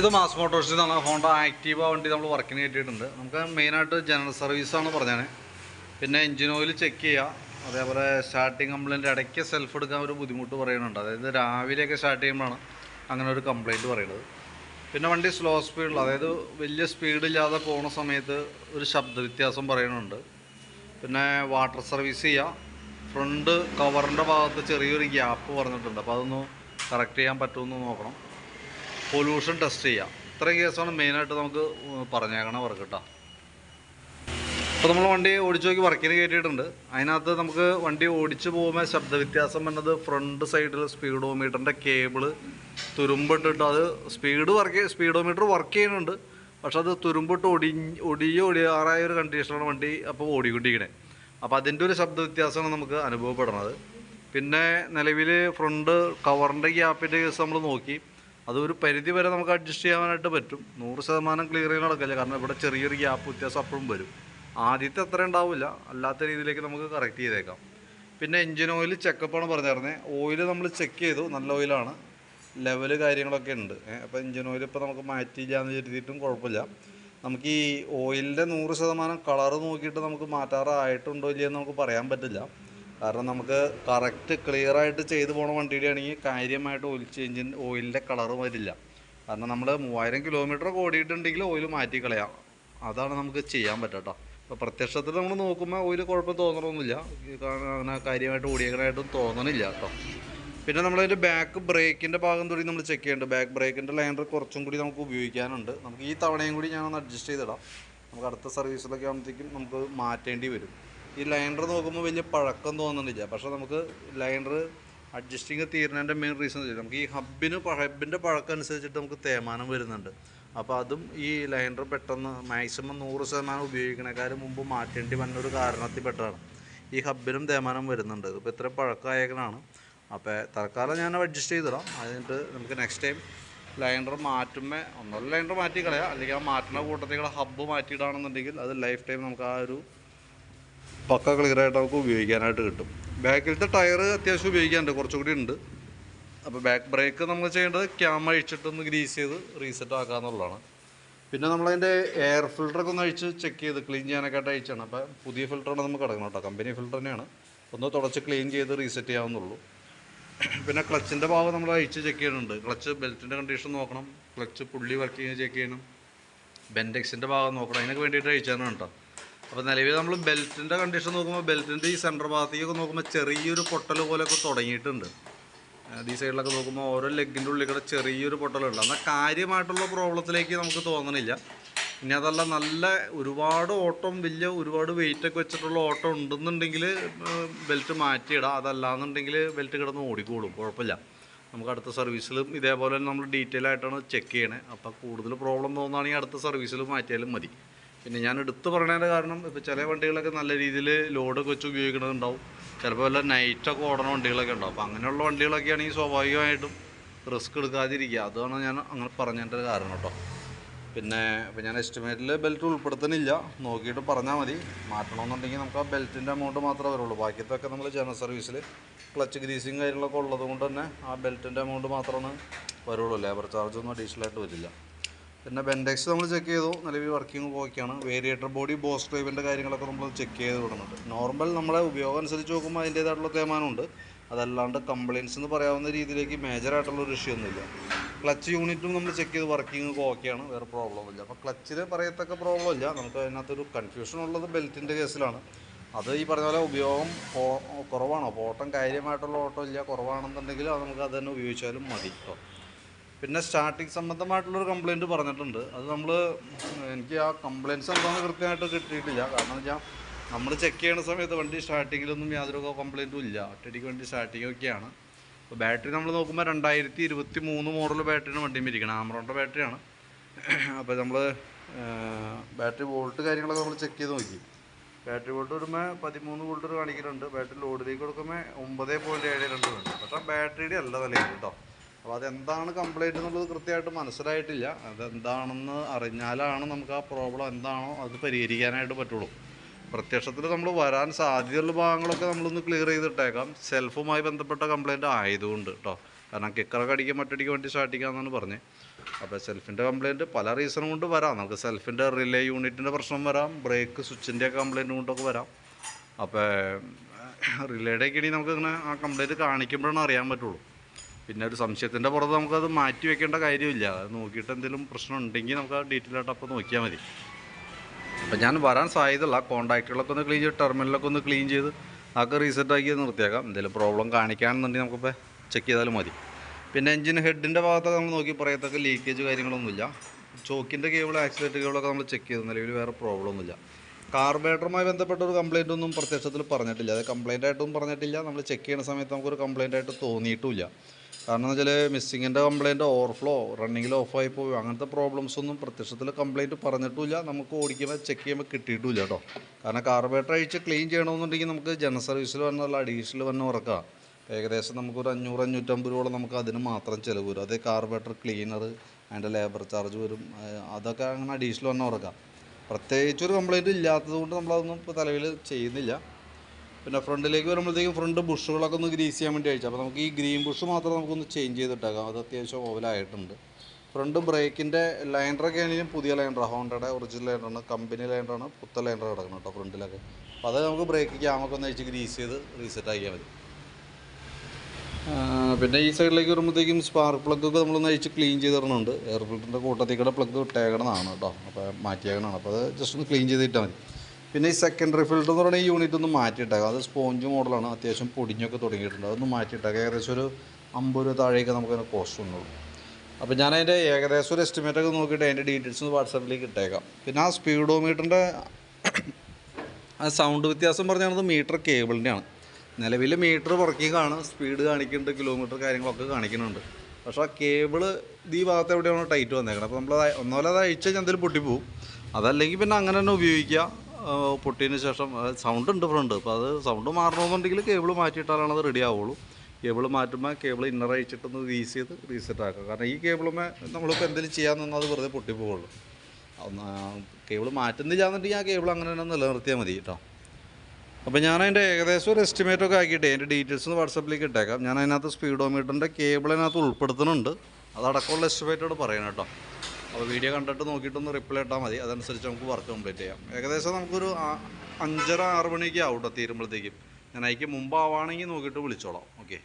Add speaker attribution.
Speaker 1: ഇത് മാസ് മോട്ടോഴ്സിൽ നിന്നാണ് Honda Activa വണ്ടി നമ്മൾ വർക്കിന് കിട്ടിയിട്ടുണ്ട് നമുക്ക് മെയിനായിട്ട് ജനറൽ സർവീസാണ് പറഞ്ഞത് പിന്നെ എഞ്ചിൻ ഓയിൽ ചെക്ക് ചെയ്യുക അതേപോലെ സ്റ്റാർട്ടിങ് കംപ്ലൈന്റ് ഇടയ്ക്ക് സെൽഫ് എടുക്കാൻ ഒരു ബുദ്ധിമുട്ട് പറയുന്നുണ്ട്. അതായത് രാവിലെയൊക്കെ സ്റ്റാർട്ട് ചെയ്യുമ്പോഴാണ് അങ്ങനെ ഒരു കംപ്ലൈന്റ് പറയുന്നത്. പിന്നെ വണ്ടി സ്ലോ സ്പീഡിൽ അതായത് വലിയ സ്പീഡില്ലാതെ പോകുന്ന സമയത്ത് ഒരു ശബ്ദ വ്യത്യാസം പറയുന്നുണ്ട്. പിന്നെ വാട്ടർ സർവീസ് ചെയ്യുക ഫ്രണ്ട് കവറിന്റെ ഭാഗത്ത് ചെറിയൊരു ഗ്യാപ്പ് പറഞ്ഞിട്ടുണ്ട്. അപ്പോൾ അതൊന്ന് കറക്റ്റ് ചെയ്യാൻ പറ്റുമെന്ന് നോക്കണം. പൊല്യൂഷൻ ടെസ്റ്റ് ചെയ്യാം. ഇത്രയും കേസാണ് മെയിനായിട്ട് നമുക്ക് പറഞ്ഞേക്കണ വർക്ക് കേട്ടോ അപ്പോൾ നമ്മൾ വണ്ടി ഓടിച്ചു നോക്കി വർക്കിന് കയറ്റിയിട്ടുണ്ട് അതിനകത്ത് നമുക്ക് വണ്ടി ഓടിച്ചു പോകുമ്പോൾ ശബ്ദ വ്യത്യാസം വന്നത് ഫ്രണ്ട് സൈഡിൽ സ്പീഡോമീറ്ററിന്റെ കേബിൾ തുരുമ്പിട്ടിട്ട് അത് സ്പീഡ് വർക്ക് സ്പീഡോമീറ്റർ വർക്ക് ചെയ്യുന്നുണ്ട്. പക്ഷെ അത് തുരുമ്പിട്ട് ഒടി ഒടിയോ ഒടിയാറായ ഒരു കണ്ടീഷനാണ് വണ്ടി അപ്പോൾ ഓടിക്കൊണ്ടിരിക്കണേ. അപ്പോൾ അതിന്റെ ഒരു ശബ്ദ വ്യത്യാസമാണ് നമുക്ക് അനുഭവപ്പെടുന്നത്. പിന്നെ നിലവിൽ ഫ്രണ്ട് കവറിന്റെ ഗ്യാപ്പിന്റെ കേസ് നമ്മൾ നോക്കി. അത് ഒരു പരിധി വരെ നമുക്ക് അഡ്ജസ്റ്റ് ചെയ്യാനായിട്ട് പറ്റും. നൂറ് ശതമാനം ചെയ്യാൻ നടക്കില്ല? കാരണം ഇവിടെ ചെറിയൊരു ഗ്യാപ്പ് വ്യത്യാസം അപ്പോഴും വരും. ആദ്യത്തെ അത്ര ഉണ്ടാവില്ല. അല്ലാത്ത രീതിയിലേക്ക് നമുക്ക് കറക്റ്റ് ചെയ്തേക്കാം. പിന്നെ എൻജിൻ ഓയിൽ ചെക്കപ്പാണ് പറഞ്ഞിരുന്നത് ഓയിൽ നമ്മൾ ചെക്ക് ചെയ്തു. നല്ല ഓയിലാണ് ലെവൽ കാര്യങ്ങളൊക്കെ ഉണ്ട്. അപ്പോൾ എൻജിൻ ഓയിൽ ഇപ്പോൾ നമുക്ക് മാറ്റിയില്ല എന്ന് കരുതിയിട്ടും കുഴപ്പമില്ല. നമുക്ക് ഈ ഓയിലിന്റെ നൂറ് ശതമാനം കളറ് നോക്കിയിട്ട് നമുക്ക് മാറ്റാറായിട്ടുണ്ടോ ഇല്ലയെന്ന് നമുക്ക് പറയാൻ പറ്റില്ല. കാരണം നമുക്ക് കറക്റ്റ് ക്ലിയർ ആയിട്ട് ചെയ്തു പോണ വണ്ടിയുടെ ആണെങ്കിൽ കാര്യമായിട്ട് ഓയിൽ ചേഞ്ചിൻ ഓയിലിന്റെ കളർ വരില്ല. കാരണം നമ്മൾ മൂവായിരം കിലോമീറ്റർ ഓടിയിട്ടുണ്ടെങ്കിൽ ഓയിൽ മാറ്റി കളയാം അതാണ് നമുക്ക് ചെയ്യാൻ പറ്റട്ടോ. അപ്പോൾ പ്രത്യക്ഷത്തിൽ നമ്മൾ നോക്കുമ്പോൾ ഓയിൽ കുഴപ്പം തോന്നണമൊന്നുമില്ല അങ്ങനെ കാര്യമായിട്ട് ഓടിയേക്കാനായിട്ടും തോന്നണില്ല കേട്ടോ. പിന്നെ നമ്മളതിന്റെ ബാക്ക് ബ്രേക്കിന്റെ ഭാഗം തുടങ്ങി നമ്മൾ ചെക്ക് ചെയ്യുന്നുണ്ട് ബാക്ക് ബ്രേക്കിന്റെ ലൈനർ കുറച്ചും കൂടി നമുക്ക് ഉപയോഗിക്കാനുണ്ട്. നമുക്ക് ഈ തവണയും കൂടി ഞാനൊന്ന് അഡ്ജസ്റ്റ് ചെയ്തിടാം. നമുക്ക് അടുത്ത സർവീസിലൊക്കെ ആകുമ്പോഴത്തേക്കും നമുക്ക് മാറ്റേണ്ടി വരും. ഈ ലൈനർ നോക്കുമ്പോൾ വലിയ പഴക്കം തോന്നുന്നില്ല. പക്ഷേ നമുക്ക് ലൈനർ അഡ്ജസ്റ്റിങ് തീരുന്നതിന്റെ മെയിൻ റീസൺ നമുക്ക് ഈ ഹബിന് ഹബിന്റെ പഴക്കം അനുസരിച്ചിട്ട് നമുക്ക് തേമാനം വരുന്നുണ്ട്. അപ്പോൾ അതും ഈ ലൈനർ പെട്ടെന്ന് മാക്സിമം നൂറ് ശതമാനം ഉപയോഗിക്കണേക്കാളും മുമ്പ് മാറ്റേണ്ടി വന്നൊരു കാരണത്തിൽ പെട്ടതാണ്. ഈ ഹബിനും തേമാനം വരുന്നുണ്ട്. ഇപ്പോൾ ഇത്ര പഴക്കമായേക്കണാണ് അപ്പോൾ തൽക്കാലം ഞാൻ അഡ്ജസ്റ്റ് ചെയ്തിടാം. അതിനിട്ട് നമുക്ക് നെക്സ്റ്റ് ടൈം ലൈനർ മാറ്റുമ്പോൾ ഒന്നല്ല ലൈനർ മാറ്റി കളയാം അല്ലെങ്കിൽ ആ മാറ്റുന്ന കൂട്ടത്തിൽ ഹബ്ബ് മാറ്റിയിടാണെന്നുണ്ടെങ്കിൽ അത് ലൈഫ് ടൈം നമുക്ക് ആ ഒരു പക്ക ക്ലിയറായിട്ട് നമുക്ക് ഉപയോഗിക്കാനായിട്ട് കിട്ടും. ബാക്കിലത്തെ ടയർ അത്യാവശ്യം ഉപയോഗിക്കാനുണ്ട് കുറച്ചുകൂടി ഉണ്ട്. അപ്പോൾ ബാക്ക് ബ്രേക്ക് നമ്മൾ ചെയ്യേണ്ടത് ക്യാം അഴിച്ചിട്ടൊന്ന് ഗ്രീസ് ചെയ്ത് റീസെറ്റ് ആക്കുക എന്നുള്ളതാണ്. പിന്നെ നമ്മളതിന്റെ എയർ ഫിൽറ്ററൊക്കെ ഒന്ന് അഴിച്ച് ചെക്ക് ചെയ്ത് ക്ലീൻ ചെയ്യാനൊക്കെ ആയിട്ട് അയച്ചാണ്. അപ്പോൾ പുതിയ ഫിൽറ്ററാണ് നമുക്ക് കിടക്കണം കേട്ടോ. കമ്പനി ഫിൽറ്റർ തന്നെയാണ്. ഒന്ന് തുടച്ച് ക്ലീൻ ചെയ്ത് റീസെറ്റ് ചെയ്യാവുന്നുള്ളൂ. പിന്നെ ക്ലച്ചിന്റെ ഭാഗം നമ്മൾ അഴിച്ച് ചെക്ക് ചെയ്യുന്നുണ്ട്. ക്ലച്ച് ബെൽറ്റിന്റെ കണ്ടീഷൻ നോക്കണം. ക്ലച്ച് പുള്ളി വർക്കിങ് ചെക്ക് ചെയ്യണം. ബെൻഡെക്സിന്റെ ഭാഗം നോക്കണം. അതിനൊക്കെ വേണ്ടിയിട്ട് അഴിച്ചാണ് കേട്ടോ. അപ്പോൾ നിലവിൽ നമ്മൾ ബെൽറ്റിന്റെ കണ്ടീഷൻ നോക്കുമ്പോൾ ബെൽറ്റിന്റെ ഈ സെന്റർ ഭാഗത്തേക്കൊക്കെ നോക്കുമ്പോൾ ചെറിയൊരു പൊട്ടൽ പോലെയൊക്കെ തുടങ്ങിയിട്ടുണ്ട്. ഈ സൈഡിലൊക്കെ നോക്കുമ്പോൾ ഓരോ ലെഗിന്റെ ഉള്ളിൽ കൂടെ ചെറിയൊരു പൊട്ടലുണ്ട്. എന്നാൽ കാര്യമായിട്ടുള്ള പ്രോബ്ലത്തിലേക്ക് നമുക്ക് തോന്നണില്ല. ഇനി അതല്ല നല്ല ഒരുപാട് ഓട്ടം വലിയ ഒരുപാട് വെയിറ്റ് ഒക്കെ വെച്ചിട്ടുള്ള ഓട്ടം ഉണ്ടെന്നുണ്ടെങ്കിൽ ബെൽറ്റ് മാറ്റിയിടാം. അതല്ലാന്നുണ്ടെങ്കിൽ ബെൽറ്റ് കിടന്ന് ഓടിക്കോളും. കുഴപ്പമില്ല. നമുക്ക് അടുത്ത സർവീസിലും ഇതേപോലെ തന്നെ നമ്മൾ ഡീറ്റെയിൽ ആയിട്ടാണ് ചെക്ക് ചെയ്യണേ. അപ്പോൾ കൂടുതൽ പ്രോബ്ലം തോന്നുകയാണെങ്കിൽ അടുത്ത സർവീസിൽ മാറ്റിയാലും മതി. പിന്നെ ഞാൻ എടുത്ത് പറയണതിന്റെ കാരണം ഇപ്പോൾ ചില വണ്ടികളൊക്കെ നല്ല രീതിയിൽ ലോഡൊക്കെ വെച്ച് ഉപയോഗിക്കണതുണ്ടാവും. ചിലപ്പോൾ വല്ല നൈറ്റൊക്കെ ഓടണ വണ്ടികളൊക്കെ ഉണ്ടാവും. അപ്പോൾ അങ്ങനെയുള്ള വണ്ടികളൊക്കെ ആണെങ്കിൽ സ്വാഭാവികമായിട്ടും റിസ്ക് എടുക്കാതിരിക്കുക. അതാണ് ഞാൻ അങ്ങനെ പറഞ്ഞതിന്റെ കാരണം കേട്ടോ. പിന്നെ ഇപ്പോൾ ഞാൻ എസ്റ്റിമേറ്റിൽ ബെൽറ്റ് ഉൾപ്പെടുത്തുന്നില്ല. നോക്കിയിട്ട് പറഞ്ഞാൽ മതി. മാറ്റണമെന്നുണ്ടെങ്കിൽ നമുക്ക് ആ ബെൽറ്റിന്റെ എമൗണ്ട് മാത്രമേ വരുള്ളൂ. ബാക്കിയത്തൊക്കെ നമ്മൾ ജനറൽ സർവീസിൽ ക്ലച്ച് ഗ്രീസിങ് കാര്യങ്ങളൊക്കെ ഉള്ളത് കൊണ്ട് തന്നെ ആ ബെൽറ്റിന്റെ എമൗണ്ട് മാത്രമാണ് വരുള്ളൂ. ലേബർ ചാർജ് ഒന്നും അഡീഷണൽ ആയിട്ട് വരില്ല. പിന്നെ ബെൻഡെക്സ് നമ്മൾ ചെക്ക് ചെയ്തു. നല്ല നിലവിൽ വർക്കിംഗ് പോയിക്കാണ്. വേരിയേറ്റർ ബോഡി ബോസ് ഡ്രൈവിന്റെ കാര്യങ്ങളൊക്കെ നമ്മൾ ചെക്ക് ചെയ്ത് വിടുന്നുണ്ട് നോർമൽ നമ്മളെ ഉപയോഗം അനുസരിച്ച് നോക്കുമ്പോൾ അതിന്റേതായിട്ടുള്ള തേമാനമുണ്ട് അതല്ലാണ്ട് കംപ്ലയിൻസ് എന്ന് പറയാവുന്ന രീതിയിലേക്ക് മേജറായിട്ടുള്ള ഒരു ഇഷ്യൂ ഒന്നുമില്ല. ക്ലച്ച് യൂണിറ്റും നമ്മൾ ചെക്ക് ചെയ്ത് വർക്കിംഗ് ഓക്കെയാണ്. വേറെ പ്രോബ്ലം ഇല്ല അപ്പോൾ ക്ലച്ചിൽ പറയത്തക്ക പ്രോബ്ലം ഇല്ല നമുക്ക് അതിനകത്തൊരു കൺഫ്യൂഷൻ ഉള്ളത് ബെൽറ്റിന്റെ കേസിലാണ് അത് ഈ പറഞ്ഞ പോലെ ഉപയോഗം കുറവാണോ. ഓട്ടം കാര്യമായിട്ടുള്ള ഓട്ടം ഇല്ല. കുറവാണെന്നുണ്ടെങ്കിൽ അത് നമുക്ക് അത് തന്നെ ഉപയോഗിച്ചാലും മതി കേട്ടോ പിന്നെ സ്റ്റാർട്ടിങ് സംബന്ധമായിട്ടുള്ളൊരു കംപ്ലയിന്റ് പറഞ്ഞിട്ടുണ്ട്. അത് നമ്മൾ എനിക്ക് ആ കംപ്ലയിന്റ്സ് എന്താണെന്ന് കൃത്യമായിട്ട് കിട്ടിയിട്ടില്ല. കാരണം വെച്ചാൽ നമ്മൾ ചെക്ക് ചെയ്യുന്ന സമയത്ത് വണ്ടി സ്റ്റാർട്ടിങ്ങിലൊന്നും യാതൊരു കംപ്ലയിന്റും ഇല്ല. ഒറ്റയടിക്ക് വണ്ടി സ്റ്റാർട്ടിങ് ഒക്കെയാണ്. അപ്പോൾ ബാറ്ററി നമ്മൾ നോക്കുമ്പോൾ രണ്ടായിരത്തി ഇരുപത്തി മൂന്ന് മോഡൽ ബാറ്ററിയാണ് വണ്ടി ഇരിക്കണം. ആമറോണിന്റെ ബാറ്ററിയാണ് അപ്പോൾ നമ്മൾ ബാറ്ററി വോൾട്ട് കാര്യങ്ങളൊക്കെ നമ്മൾ ചെക്ക് ചെയ്ത് നോക്കി. ബാറ്ററി വോൾട്ട് വരുമ്പോൾ പതിമൂന്ന് വോൾട്ട് കാണിക്കുന്നുണ്ട് ബാറ്ററി ലോഡിലേക്ക് കൊടുക്കുമ്പോൾ ഒമ്പത് പോയിന്റ് ഏഴ് രണ്ട് ഉണ്ട് പക്ഷേ ബാറ്ററിയുടെ അല്ല നിലയിൽ കേട്ടോ. അപ്പോൾ അതെന്താണ് കംപ്ലൈന്റ് എന്നുള്ളത് കൃത്യമായിട്ട് മനസ്സിലായിട്ടില്ല. അതെന്താണെന്ന് അറിഞ്ഞാലാണ് നമുക്ക് ആ പ്രോബ്ലം എന്താണോ അത് പരിഹരിക്കാനായിട്ട് പറ്റുള്ളൂ. പ്രത്യക്ഷത്തിൽ നമ്മൾ വരാൻ സാധ്യതയുള്ള ഭാഗങ്ങളൊക്കെ നമ്മളൊന്ന് ക്ലിയർ ചെയ്തിട്ടേക്കാം. സെൽഫുമായി ബന്ധപ്പെട്ട കംപ്ലൈന്റ് ആയതുകൊണ്ട് കേട്ടോ കാരണം കിക്കറൊക്കെ അടിക്കാൻ മറ്റടിക്ക് വേണ്ടി സ്റ്റാർട്ട് പറഞ്ഞ്. അപ്പോൾ സെൽഫിന്റെ കംപ്ലയിന്റ് പല റീസൺ കൊണ്ട് വരാം. നമുക്ക് സെൽഫിന്റെ റിലേ യൂണിറ്റിന്റെ പ്രശ്നം വരാം. ബ്രേക്ക് സ്വിച്ചിന്റെ കംപ്ലയിന്റ് കൊണ്ടൊക്കെ വരാം. അപ്പോൾ റിലേയുടെ ഒക്കെ ഇനി നമുക്ക് ഇങ്ങനെ ആ കംപ്ലയിന്റ് കാണിക്കുമ്പോഴാണ് അറിയാൻ പറ്റുള്ളൂ. പിന്നെ ഒരു സംശയത്തിന്റെ പുറത്ത് നമുക്കത് മാറ്റി വെക്കേണ്ട കാര്യമില്ല. അത് നോക്കിയിട്ട് എന്തെങ്കിലും പ്രശ്നം ഉണ്ടെങ്കിൽ നമുക്ക് ആ ഡീറ്റെയിൽ ആയിട്ട് അപ്പോൾ നോക്കിയാൽ മതി. അപ്പം ഞാൻ വരാൻ സാധ്യതയുള്ള കോൺടാക്റ്റുകളൊക്കെ ഒന്ന് ക്ലീൻ ചെയ്ത് ടെർമിനലൊക്കെ ഒന്ന് ക്ലീൻ ചെയ്ത് അതൊക്കെ റീസെറ്റ് ആക്കി നിർത്തിയേക്കാം. എന്തെങ്കിലും പ്രോബ്ലം കാണിക്കുകയാണെന്നുണ്ടെങ്കിൽ നമുക്കിപ്പോൾ ചെക്ക് ചെയ്താലും മതി. പിന്നെ എഞ്ചിൻ ഹെഡിന്റെ ഭാഗത്തൊക്കെ നമ്മൾ നോക്കി പറയത്തൊക്കെ ലീക്കേജ് കാര്യങ്ങളൊന്നുമില്ല. ചോക്കിന്റെ കേബിൾ ആക്സിലേറ്റർ കേബിളൊക്കെ നമ്മൾ ചെക്ക് ചെയ്തു. നിലവിൽ വേറെ പ്രോബ്ലം ഒന്നുമില്ല. കാർബേറ്ററുമായി ബന്ധപ്പെട്ട ഒരു കംപ്ലയിന്റ് ഒന്നും പ്രത്യക്ഷത്തിൽ പറഞ്ഞിട്ടില്ല. അത് കംപ്ലയിന്റ് ആയിട്ടൊന്നും പറഞ്ഞിട്ടില്ല. നമ്മൾ ചെക്ക് ചെയ്യുന്ന സമയത്ത് നമുക്കൊരു കംപ്ലയിന്റ് ആയിട്ട് തോന്നിയിട്ടുമില്ല. കാരണം എന്ന് വെച്ചാൽ മിസ്സിങ്ങിന്റെ കംപ്ലയിന്റ് ഓവർഫ്ലോ റണ്ണിങ്ങിൽ ഓഫായി പോയി. അങ്ങനത്തെ പ്രോബ്ലംസ് ഒന്നും പ്രത്യക്ഷത്തിൽ കംപ്ലയിന്റ് പറഞ്ഞിട്ടുമില്ല. നമുക്ക് ഓടിക്കുമ്പോൾ ചെക്ക് ചെയ്യുമ്പോൾ കിട്ടിയിട്ടുമില്ല കേട്ടോ കാരണം കാർബേറ്റർ അഴിച്ച് ക്ലീൻ ചെയ്യണമെന്നുണ്ടെങ്കിൽ നമുക്ക് ജന സർവീസിൽ വന്നുള്ള അഡീഷണൽ വന്ന് ഉറക്കാം. ഏകദേശം നമുക്കൊരു അഞ്ഞൂറ് അഞ്ഞൂറ്റമ്പത് രൂപയോളം നമുക്ക് അതിന് മാത്രം ചിലവ് വരും. അതേ കാർബേറ്റർ ക്ലീനർ അതിന്റെ ലേബർ ചാർജ് വരും. അതൊക്കെ അങ്ങനെ അഡീഷണൽ വന്ന് ഉറക്കാം. പ്രത്യേകിച്ചൊരു കംപ്ലയിന്റ് ഇല്ലാത്തത് കൊണ്ട് നമ്മളതൊന്നും ഇപ്പോൾ തലവിൽ ചെയ്യുന്നില്ല. പിന്നെ ഫ്രണ്ടിലേക്ക് വരുമ്പോഴത്തേക്കും ഫ്രണ്ട് ബുഷുകളൊക്കെ ഒന്ന് ഗ്രീസ് ചെയ്യാൻ വേണ്ടി അയച്ചു. അപ്പോൾ നമുക്ക് ഈ ഗ്രീൻ ബുഷ് മാത്രം നമുക്കൊന്ന് ചേഞ്ച് ചെയ്തിട്ടേക്കാം. അത് അത്യാവശ്യം ഓവലായിട്ടുണ്ട് ഫ്രണ്ട് ബ്രേക്കിന്റെ ലൈൻഡറൊക്കെ ആണെങ്കിലും പുതിയ ലൈൻഡർ ഹോണ്ടയുടെ ഒറിജിനൽ ലൈൻഡറാണ് കമ്പനി ലൈൻഡറാണ് പുത്ത ലൈൻഡർ കിടക്കുന്നത് കേട്ടോ ഫ്രണ്ടിലൊക്കെ അപ്പോൾ അത് നമുക്ക് ബ്രേക്ക് ക്യാമൊക്കെ ഒന്ന് അയച്ച് ഗ്രീസ് ചെയ്ത് റീസെറ്റ് ആക്കിയാൽ മതി. പിന്നെ ഈ സൈഡിലേക്ക് വരുമ്പോഴത്തേക്കും സ്പാർക്ക് പ്ലഗ് ഒക്കെ നമ്മളൊന്ന് അഴിച്ച് ക്ലീൻ ചെയ്ത് തരണുണ്ട്. എയർ ഫിൽറ്ററിന്റെ കൂട്ടത്തിൽ കൂടെ പ്ലഗ് ഇട്ടേക്കണതാണ് കേട്ടോ. അപ്പോൾ മാറ്റിയേക്കണതാണ്. അപ്പോൾ അത് ജസ്റ്റ് ഒന്ന് ക്ലീൻ ചെയ്തിട്ടാൽ മതി. പിന്നെ ഈ സെക്കൻഡറി ഫിൽറ്റർ എന്ന് പറയുന്ന ഈ യൂണിറ്റ് ഒന്ന് മാറ്റിയിട്ടേക്കാം. അത് സ്പോഞ്ച് മോഡലാണ് അത്യാവശ്യം പൊടിഞ്ഞൊക്കെ തുടങ്ങിയിട്ടുണ്ട്. അതൊന്ന് മാറ്റിയിട്ടേക്കാം. ഏകദേശം ഒരു അമ്പത് രൂപ താഴേക്ക് നമുക്കതിന് കോസ്റ്റ് ഉള്ളൂ. അപ്പോൾ ഞാൻ അതിന്റെ ഏകദേശം ഒരു എസ്റ്റിമേറ്റ് ഒക്കെ നോക്കിയിട്ട് അതിന്റെ ഡീറ്റെയിൽസ് ഒന്ന് വാട്സാപ്പിലേക്ക് ഇട്ടേക്കാം. പിന്നെ ആ സ്പീഡോമീറ്ററിന്റെ ആ സൗണ്ട് വ്യത്യാസം പറഞ്ഞാൽ മീറ്റർ കേബിളിന്റെയാണ് നിലവിൽ മീറ്റർ വർക്കിംഗ് ആണ്. സ്പീഡ് കാണിക്കുന്നുണ്ട് കിലോമീറ്റർ കാര്യങ്ങളൊക്കെ കാണിക്കുന്നുണ്ട്. പക്ഷേ ആ കേബിൾ ഈ ഭാഗത്ത് എവിടെയാണ് ടൈറ്റ് വന്നേക്കണം അപ്പോൾ നമ്മൾ ഒന്നുപോലെ അത് അഴിച്ചാൽ എന്തെങ്കിലും പൊട്ടിപ്പോവും. അതല്ലെങ്കിൽ പിന്നെ അങ്ങനെ തന്നെ ഉപയോഗിക്കുക പൊട്ടിയതിന് ശേഷം സൗണ്ട് ഉണ്ട് ഫ്രണ്ട്. അപ്പോൾ അത് സൗണ്ട് മാറണമെന്നുണ്ടെങ്കിൽ കേബിൾ മാറ്റിയിട്ടാലാണ് അത് റെഡി ആവുള്ളൂ. കേബിൾ മാറ്റുമ്പോൾ കേബിൾ ഇന്നർ അയച്ചിട്ടൊന്ന് റീസ് ചെയ്ത് റീസെറ്റ് ആക്കുക കാരണം ഈ കേബിളുമേ നമ്മളിപ്പോൾ എന്തെങ്കിലും ചെയ്യാൻ നിന്നാൽ അത് വെറുതെ പൊട്ടിപ്പോവുള്ളൂ. കേബിൾ മാറ്റുന്നില്ല എന്നുണ്ടെങ്കിൽ ആ കേബിൾ അങ്ങനെ തന്നെ നിലനിർത്തിയാൽ മതി കേട്ടോ. അപ്പോൾ ഞാൻ അതിന്റെ ഏകദേശം ഒരു എസ്റ്റിമേറ്റ് ഒക്കെ ആക്കിയിട്ട് അതിന്റെ ഡീറ്റെയിൽസ് വാട്സപ്പിലേക്ക് ഇട്ടേക്കാം. ഞാൻ അതിനകത്ത് സ്പീഡോമീറ്ററിന്റെ കേബിൾ അതിനകത്ത് ഉൾപ്പെടുത്തുന്നുണ്ട്. അതടക്കമുള്ള എസ്റ്റിമേറ്റോട് പറയണം കേട്ടോ. അപ്പോൾ വീഡിയോ കണ്ടിട്ട് നോക്കിയിട്ടൊന്ന് റിപ്ലൈ ഇട്ടാൽ മതി. അതനുസരിച്ച് നമുക്ക് വർക്ക് കംപ്ലീറ്റ് ചെയ്യാം. ഏകദേശം നമുക്കൊരു അഞ്ചര ആറ് മണിക്ക് ആവും കേട്ടോ തീരുമ്പോഴത്തേക്കും. ഞാൻ അതിക്ക് മുമ്പാവാണെങ്കിൽ നോക്കിയിട്ട് വിളിച്ചോളാം. ഓക്കെ